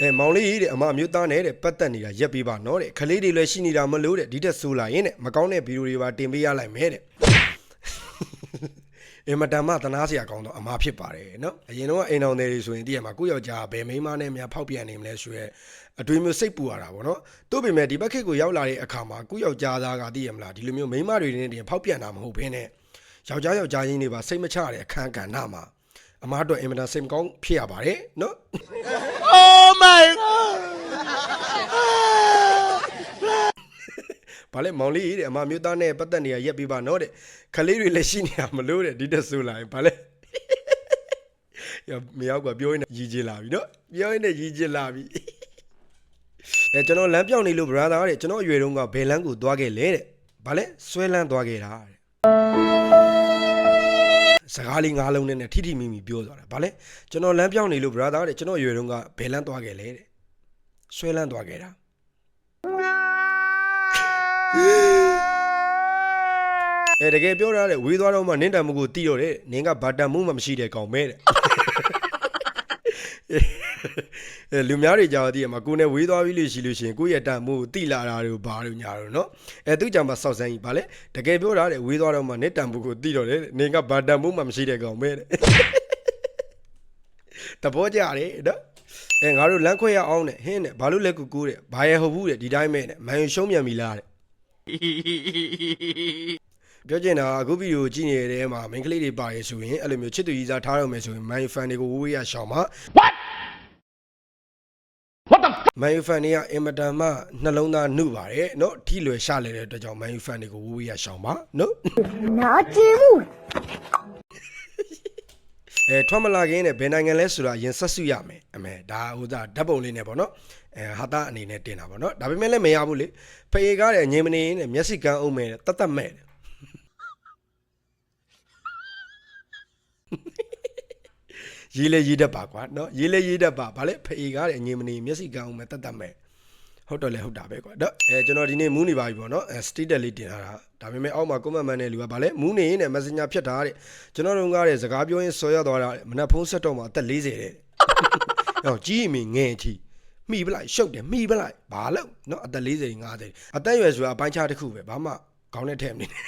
အဲမောင်လေးတဲ့အမအမျိုးသားနဲ့တဲ့ပတ်သက်နေတာရက်ပေးပါနော်တဲ့ခလေးတွေလည်းရှိနေတာမလို့တဲ့ဒီတက်ဆိုးလာရင်တဲ့မကောင်းတဲ့ဗီဒီယိုတွေပါတင်ပေးရလိုက်မယ်တဲ့အင်မတန်မှသနာစရာကောင်းတော့အမားဖြစ်ပါတယ်နော်အရင်တော့အိမ်တော်တွေဆိုရင်တည့်ရမှာကိုယ့်ယောက်ျားကဘယ်မိန်းမနဲ့များဖောက်ပြန်နေမလဲဆိုရဲအတွေးမျိုးစိတ်ပူရတာပေါ့နော်တို့ပေမဲ့ဒီဘက်ခေတ်ကိုရောက်လာတဲ့အခါမှာကိုယ့်ယောက်ျားသားကတည့်ရမလားဒီလိုမျိုးမိန်းမတွေနဲ့တင်ဖောက်ပြန်တာမဟုတ်ဘဲနဲ့ယောက်ျားယောက်ျားချင်းတွေပါစိတ်မချတဲ့အခန်းကဏ္ဍမှာအမားတို့အင်မတန်စိတ်မကောင်းဖြစ်ရပါတယ်နော် Oh my god! ဘာလဲမောင်လေးတဲ့အမမျိုးသားနဲ့ပတ်သက်နေရရက်ပြီးပါနော်တဲ့ခလေးတွေလည်းရှိနေတာမလို့တဲ့ဒီတက်ဆူလာရင်ဘာလဲရမရောက်ကပြောရင်းနဲ့ရည်ကြည်လာပြီနော်ပြောရင်းနဲ့ရည်ကြည်လာပြီအဲကျွန်တော်လမ်းပြောင်းနေလို့ brother တဲ့ကျွန်တော်အရွယ်တုန်းကဘယ်လမ်းကိုသွားခဲ့လဲတဲ့ဘာလဲဆွဲလန်းသွားခဲ့တာတဲ့စကားလေးငါးလုံးနဲ့ထိထိမိမိပြောသွားတာဘာလဲကျွန်တော်လမ်းပြောင်းနေလို့ brother တဲ့ကျွန်တော်အရွယ်တုန်းကဘယ်လမ်းသွားခဲ့လဲတဲ့ဆွဲလန်းသွားခဲ့တာ အဲတကယ်ပြောရတဲ့ဝေးသွားတော့မှနင်းတံမှုကိုတီးတော့တယ်နင်းကဘာတံမှုမှမရှိတဲ့ကောင်ပဲတဲ့အဲလူများတွေကြောက်တည်ရမှာကိုယ်နဲ့ဝေးသွားပြီလို့ရှိလို့ရှိရင်ကိုယ့်ရဲ့တံမှုကိုတီးလာတာတွေကိုဘာလို့ညာတော့နော်အဲသူကြောင့်မှစောက်စမ်းကြီးဗာလဲတကယ်ပြောရတဲ့ဝေးသွားတော့မှနင်းတံမှုကိုတီးတော့တယ်နင်းကဘာတံမှုမှမရှိတဲ့ကောင်ပဲတဲ့တဘောကြတယ်နော်အဲငါတို့လမ်းခွဲရအောင်နဲ့ဟင်းနဲ့ဘာလို့လဲကူကူတဲ့ဘာရဲ့ဟုတ်ဘူးတဲ့ဒီတိုင်းပဲနဲ့မန်ယူရှုံးမြန်ပြီလားတဲ့ ပြောချင်တာအခုဗီဒီယိုကြည့်နေတဲ့မှာမိန်းကလေးတွေပါရဆိုရင်အဲ့လိုမျိုးချစ်သူကြီးစားထားရမယ်ဆိုရင် my fan တွေကိုဝေးဝေးရရှောင်ပါ what what the my fan တွေကအင်မတန်မှနှလုံးသားနှုပါတယ်เนาะထိလွယ်ရှလဲတဲ့အတွက်ကြောင့် my fan တွေကိုဝေးဝေးရရှောင်ပါเนาะနာကျင်မှုအဲထွက်မလာခင်နဲ့ဘယ်နိုင်ငံလဲဆိုတာရင်ဆက်စုရမယ် အမေဒါဟိုဒါဓာတ်ပုံလေးနဲ့ပေါ့နော်အဲဟာတာအနေနဲ့တင်တာပေါ့နော်ဒါပေမဲ့လည်းမရဘူးလေဖေကားတဲ့ငြိမ်မနေနဲ့မျက်စိကန်းအုံးမဲ့တတ်တတ်မဲ့တယ်ရေးလေရေးတတ်ပါကွာနော်ရေးလေရေးတတ်ပါဗာလေဖေကားတဲ့ငြိမ်မနေမျက်စိကန်းအုံးမဲ့တတ်တတ်မဲ့ဟုတ်တော့လေဟုတ်တာပဲကွာတော့အဲကျွန်တော်ဒီနေ့မူးနေပါပြီပေါ့နော်အဲ state လေးတင်ထားတာဒါပေမဲ့အောက်မှာ comment မှန်တဲ့လူကဗာလေမူးနေရင် messenger ဖြတ်ထားတဲ့ကျွန်တော်တို့ကတဲ့စကားပြောရင်ဆော်ရသွားတာမနက်ဖုံးဆက်တော့မှာအသက်40တဲ့ နော်ကြီးရင်မင်းငယ်အထိမိပလိုက်ရှုပ်တယ်မိပလိုက်ဘာလို့နော်အသက်40 50အသက်ရွယ်ဆိုတာအပိုင်းခြားတစ်ခုပဲဘာမှခေါင်းနဲ့ထည့်မနေနဲ့